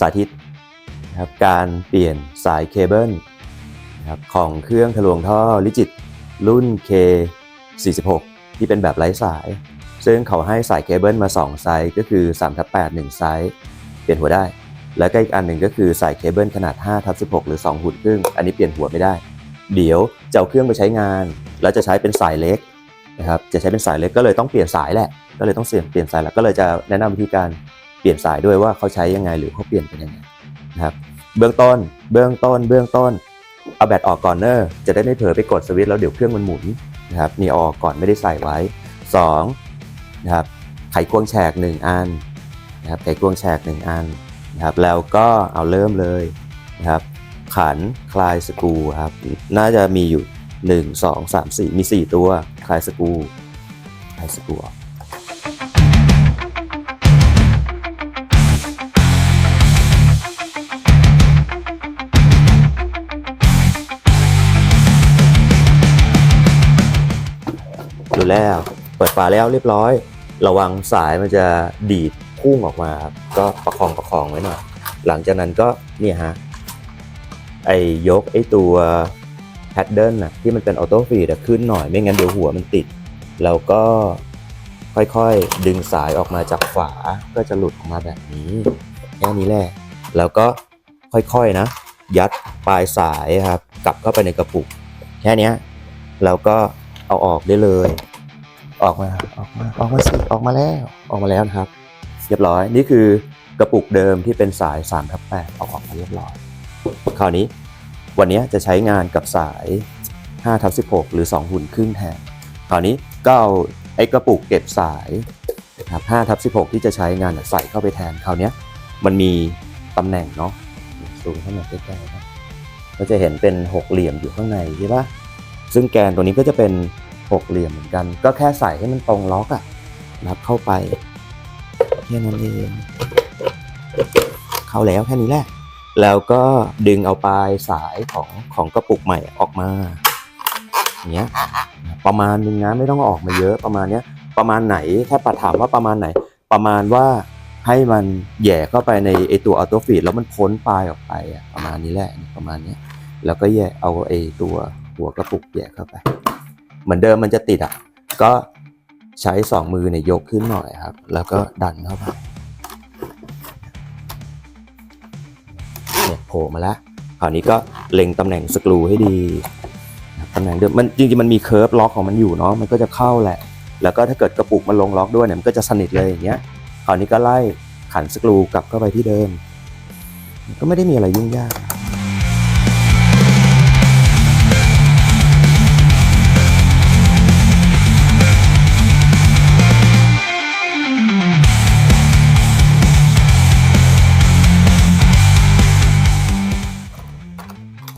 สาธิตนะครับการเปลี่ยนสายเคเบิลนะครับของเครื่องทะลวงท่อลิจิตรุ่น K46 ที่เป็นแบบไร้สาย ซึ่งเขาให้สายเคเบิลมา 2 ไซส์ก็คือ3ทับ8 1 ไซส์เปลี่ยนหัวได้ แล้วก็อีกอันหนึ่งก็คือสายเคเบิลขนาด5ทับ16 หรือ 2 หุ่นครึ่ง อันนี้เปลี่ยนหัวไม่ได้ เดี๋ยวจะเอาเครื่องไปใช้งาน แล้วจะใช้เป็นสายเล็กนะครับจะใช้เป็นสายเล็กก็เลยต้องเปลี่ยนสายแหละ ก็เลยต้องเสี่ยงเปลี่ยนสายแล้วก็เลยจะแนะนำวิธีการ เปลี่ยนสายด้วยว่าเขาใช้ยังไงหรือเขาเปลี่ยนเป็นยังไงนะครับเบื้องต้นเบื้องต้น เบื้องต้น เอาแบตออกก่อนเนอะจะได้ไม่เผลอไปกดสวิตช์แล้วเดี๋ยวเครื่องมันหมุนนะครับนี่ออกก่อนไม่ได้ใส่ไว้สองนะครับไขควงแฉกหนึ่งอันนะครับไขควงแฉกหนึ่งอันนะครับแล้วก็เอาเริ่มเลยนะครับขันคลายสกรูครับน่าจะมีอยู่ 1 2 3 4 มี 4 ตัวคลายสกรูคลายสกรูออก ดูแล้ว เปิดฝาแล้วเรียบร้อย ระวังสายมันจะดีดพุ่งออกมาครับก็ประคองประคองไว้หน่อยหลังจากนั้นก็เนี่ยฮะไอยกไอตัวแพดเดิลน่ะที่มันเป็นออโต้ฟีดขึ้นหน่อยไม่งั้นเดี๋ยวหัวมันติด แล้วก็ค่อยๆดึงสายออกมาจากฝาก็จะหลุดออกมาแบบนี้แค่นี้แหละแล้วก็ค่อยๆนะ ยัดปลายสายครับ กลับเข้าไปในกระปุก แค่นี้แล้วก็เอาออกได้เลย ออกมาออกมาออกมาสิออกมาแล้วออกมาแล้วนะครับ เรียบร้อยนี่คือกระปุกเดิมที่เป็นสาย3ทับ8เอาออกมาเรียบร้อย คราวนี้วันนี้จะใช้งานกับสาย5ทับ16 หรือ 2 หุ่นครึ่งแทนคราวนี้ก็เอาไอ้กระปุกเก็บสายนะครับ5ทับ16 ที่จะใช้งานใส่เข้าไปแทนคราวนี้มันมีตำแหน่งเนาะซูมเข้ามาใกล้ๆนะก็จะเห็นเป็นหกเหลี่ยมอยู่ข้างในใช่ปะซึ่งแกนตัวนี้ก็จะเป็น หกเหลี่ยมเหมือนกัน ก็แค่ใส่ให้มันตรงล็อกอะรับเข้าไปแค่นั้นเองเข้าแล้วแค่นี้แหละ แล้วก็ดึงเอาปลายสายของของกระปุกใหม่ออกมาอย่างเงี้ยประมาณนึงนะไม่ต้องออกมาเยอะประมาณเนี้ยประมาณไหนถ้าปัดถามว่าประมาณไหน ประมาณว่าให้มันแย่เข้าไปในไอตัวออโต้ฟีดแล้วมันพ้นปลายออกไปอะประมาณนี้แหละประมาณเนี้ยแล้วก็แย่เอาไอตัวหัวกระปุกแย่เข้าไป เหมือนเดิมมันจะติดอะ ก็ใช้สองมือเนี่ยยกขึ้นหน่อยครับ แล้วก็ดันเข้าไปเนี่ยโผล่มาแล้วคราวนี้ก็เล็งตำแหน่งสกรูให้ดีตำแหน่งเดิมมันจริงๆมันมีเคิร์ฟล็อกของมันอยู่เนาะมันก็จะเข้าแหละ แล้วก็ถ้าเกิดกระปุกมันลงล็อกด้วยเนี่ยมันก็จะสนิทเลยอย่างเงี้ยคราวนี้ก็ไล่ขันสกรูกลับเข้าไปที่เดิม ก็ไม่ได้มีอะไรยุ่งยาก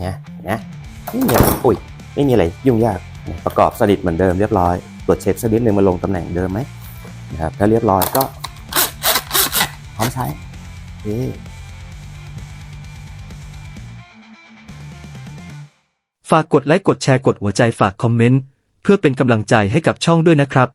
นะนะไม่มีอะไรอุ้ยไม่มีอะไรยุ่งยากประกอบสนิทเหมือนเดิมเรียบร้อยตรวจเช็คสักนิดนึงมันลงตำแหน่งเดิมไหมนะครับถ้าเรียบร้อยก็พร้อมใช้โอฝากกดไลค์กดแชร์กดหัวใจฝากคอมเมนต์ เพื่อเป็นกำลังใจให้กับช่องด้วยนะครับ